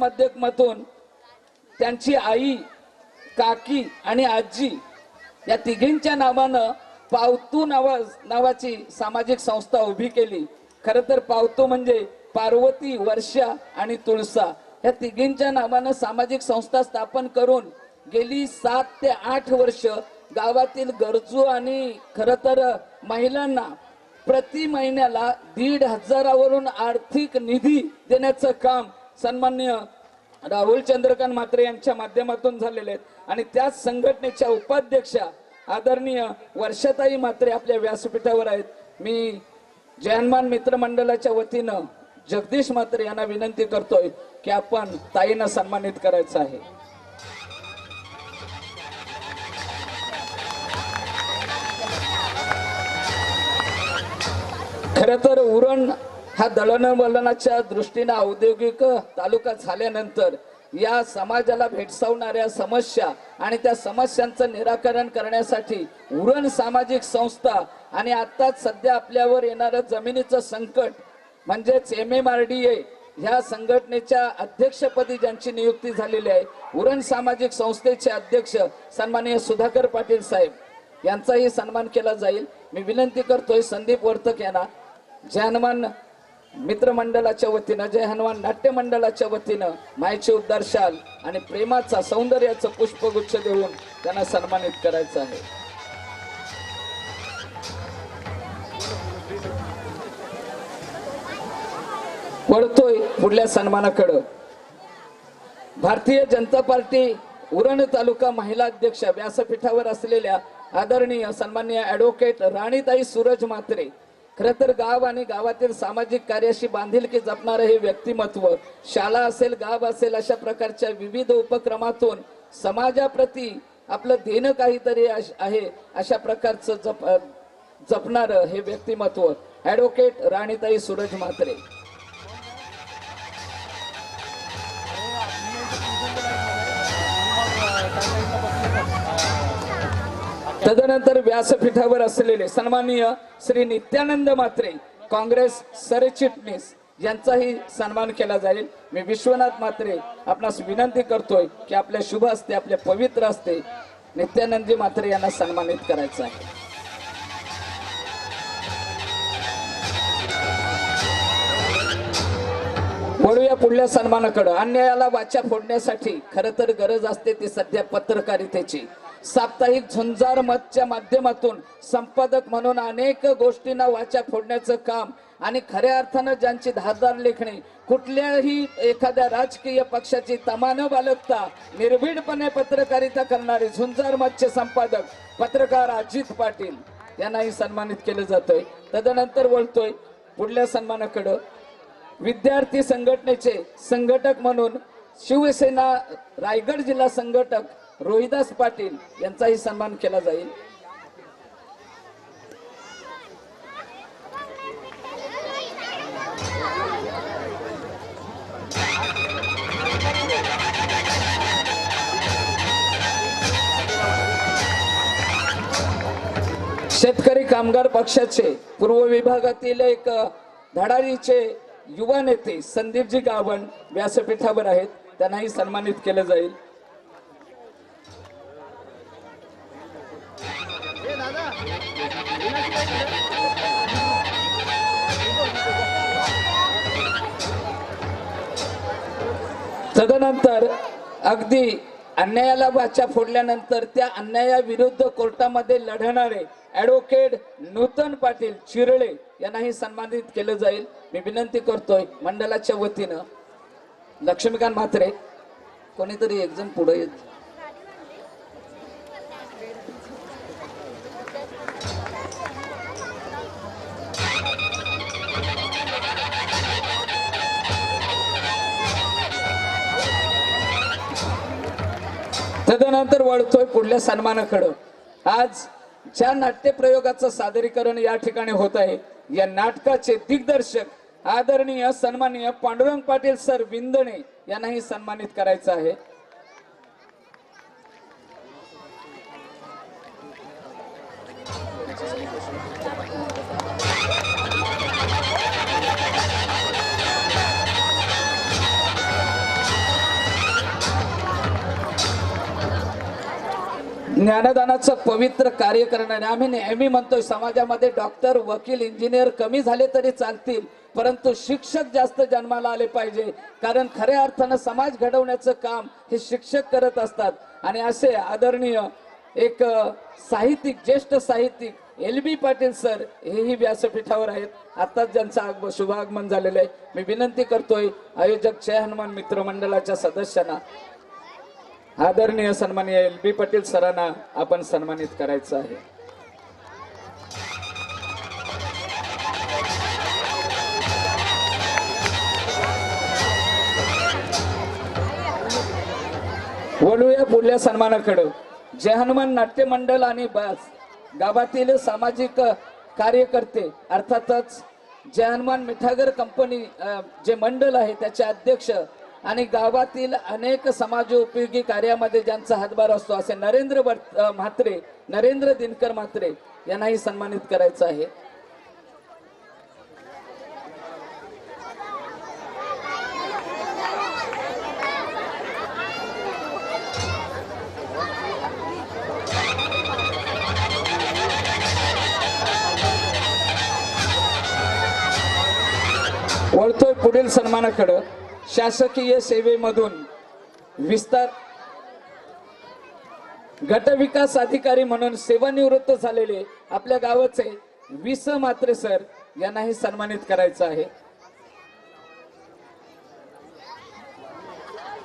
माध्यमातून त्यांची आई काकी आणि आजी या तिघींच्या नावानं पावतू नावा नावाची सामाजिक संस्था उभी केली. खर तर पावतू म्हणजे पार्वती वर्षा आणि तुळसा. या तिघींच्या नावानं सामाजिक संस्था स्थापन करून गेली सात ते आठ वर्ष गावातील गरजू आणि खर तर महिलांना प्रति महिन्याला दीड हजारावरून आर्थिक निधी देण्याचं काम सन्मान्य राहुल चंद्रकांत म्हात्रे यांच्या माध्यमातून झालेले आहेत. आणि त्याच संघटनेच्या उपाध्यक्षा आदरणीय वर्षाताई म्हात्रे आपल्या व्यासपीठावर आहेत. मी जयनमान मित्रमंडळाच्या वतीनं जगदीश म्हात्रे यांना विनंती करतोय की आपण ताईंना सन्मानित करायचं आहे. खर तर उरण हा दळणवळणाच्या दृष्टीने औद्योगिक तालुका झाल्यानंतर या समाजाला भेडसावणाऱ्या समस्या आणि त्या समस्यांचं निराकरण करण्यासाठी उरण सामाजिक संस्था आणि आत्ताच सध्या आपल्यावर येणारं जमिनीचं संकट म्हणजेच M M R D A ह्या संघटनेच्या अध्यक्षपदी ज्यांची नियुक्ती झालेली आहे उरण सामाजिक संस्थेचे अध्यक्ष सन्माननीय सुधाकर पाटील साहेब यांचाही सन्मान केला जाईल. मी विनंती करतोय संदीप वर्तक यांना जनमान मित्रमंडळाच्या वतीनं जय हनुमान नाट्य मंडळाच्या वतीनं मायचे उद्धार शाल आणि प्रेमाचा सौंदर्याचं पुष्पगुच्छ देऊन त्यांना सन्मानित करायचं आहे. वळतोय पुढल्या सन्मानाकडं. भारतीय जनता पार्टी उरण तालुका महिला अध्यक्ष व्यासपीठावर असलेल्या आदरणीय सन्मान्य ऍडव्होकेट राणीताई सूरज म्हात्रे खरं तर गाव आणि गावातील सामाजिक कार्याशी बांधिलकी जपणारं हे व्यक्तिमत्व शाळा असेल गाव असेल अशा प्रकारच्या विविध उपक्रमातून समाजाप्रती आपलं देणं काहीतरी आहे अशा प्रकारचं जप जपणारं हे व्यक्तिमत्व. ॲडव्होकेट राणीताई सूरज म्हात्रे. तदनंतर व्यासपीठावर असलेले सन्माननीय श्री नित्यानंद मात्रे काँग्रेस सरचिटणीस यांचाही सन्मान केला जाईल. मी विश्वनाथ मात्रे आपणास विनंती करतोय की आपल्या शुभ असते आपले पवित्र असते नित्यानंदी मात्रे यांना सन्मानित करायचं आहे. वळूया पुढल्या सन्मानाकडं. अन्यायाला वाचा फोडण्यासाठी खर तर गरज असते ती सध्या पत्रकारितेची. साप्ताहिक झुंजार मतच्या माध्यमातून संपादक म्हणून अनेक गोष्टींना वाचा फोडण्याचं काम आणि खऱ्या अर्थानं ज्यांची धारदार लेखणी कुठल्याही एखाद्या राजकीय पक्षाची तमा न बाळगता निर्भीडपणे पत्रकारिता करणारे झुंजार मतचे संपादक पत्रकार अजित पाटील यांनाही सन्मानित केलं जातंय. तदनंतर वळतोय पुढल्या सन्मानाकडं. विद्यार्थी संघटनेचे संघटक म्हणून शिवसेना रायगड जिल्हा संघटक रोहिदास पाटील यांचाही सन्मान केला जाईल. शेतकरी कामगार पक्षाचे पूर्व विभागातील एक धडाडीचे युवा नेते संदीपजी गावण व्यासपीठावर आहेत. त्यांनाही सन्मानित केलं जाईल. तदनंतर अगदी अन्यायाला वाचा फोडल्यानंतर त्या अन्यायाविरुद्ध कोर्टामध्ये लढणारे ॲडव्होकेट नूतन पाटील चिरळे यांनाही सन्मानित केलं जाईल. मी विनंती करतोय मंडळाच्या वतीनं. लक्ष्मीकांत म्हात्रे कोणीतरी एक जण पुढे येत. तदनंतर वळतोय पुढल्या सन्मानाकडं. आज ज्या नाट्य प्रयोगाचं सादरीकरण या ठिकाणी होत आहे या नाटकाचे दिग्दर्शक आदरणीय सन्माननीय पांडुरंग पाटील सर विंदणे यांनाही सन्मानित करायचं आहे. ज्ञानदानाचं पवित्र कार्य करणारे. आम्ही नेहमी म्हणतोय समाजामध्ये डॉक्टर वकील इंजिनियर कमी झाले तरी चालतील परंतु शिक्षक जास्त जन्माला आले पाहिजे. कारण खऱ्या अर्थानं समाज घडवण्याचं काम हे शिक्षक करत असतात. आणि असे आदरणीय एक साहित्यिक ज्येष्ठ साहित्यिक एल बी पाटील सर हेही व्यासपीठावर आहेत. आताच ज्यांचं आग- शुभागमन झालेलं आहे. मी विनंती करतोय आयोजक जय हनुमान मित्र मंडळाच्या सदस्यांना. आदरणीय सन्माननीय एल बी पाटील सरांना आपण सन्मानित करायचं आहे. वळूया पुढल्या सन्मानाकडं. जय हनुमान नाट्य मंडळ आणि बस. गावातील सामाजिक कार्यकर्ते अर्थातच जय हनुमान मिठागर कंपनी जे मंडळ आहे त्याचे अध्यक्ष आणि गावातील अनेक समाजोपयोगी कार्यामध्ये ज्यांचा हातभार असतो असे नरेंद्र भट- म्हात्रे नरेंद्र दिनकर म्हात्रे यांनाही सन्मानित करायचं आहे. वळतोय पुढील सन्मानाकडं. शासकीय सेवेमधून विस्तार गटविकास अधिकारी म्हणून सेवानिवृत्त झालेले आपल्या गावाचे विस मात्रे सर यांनाही सन्मानित करायचं आहे.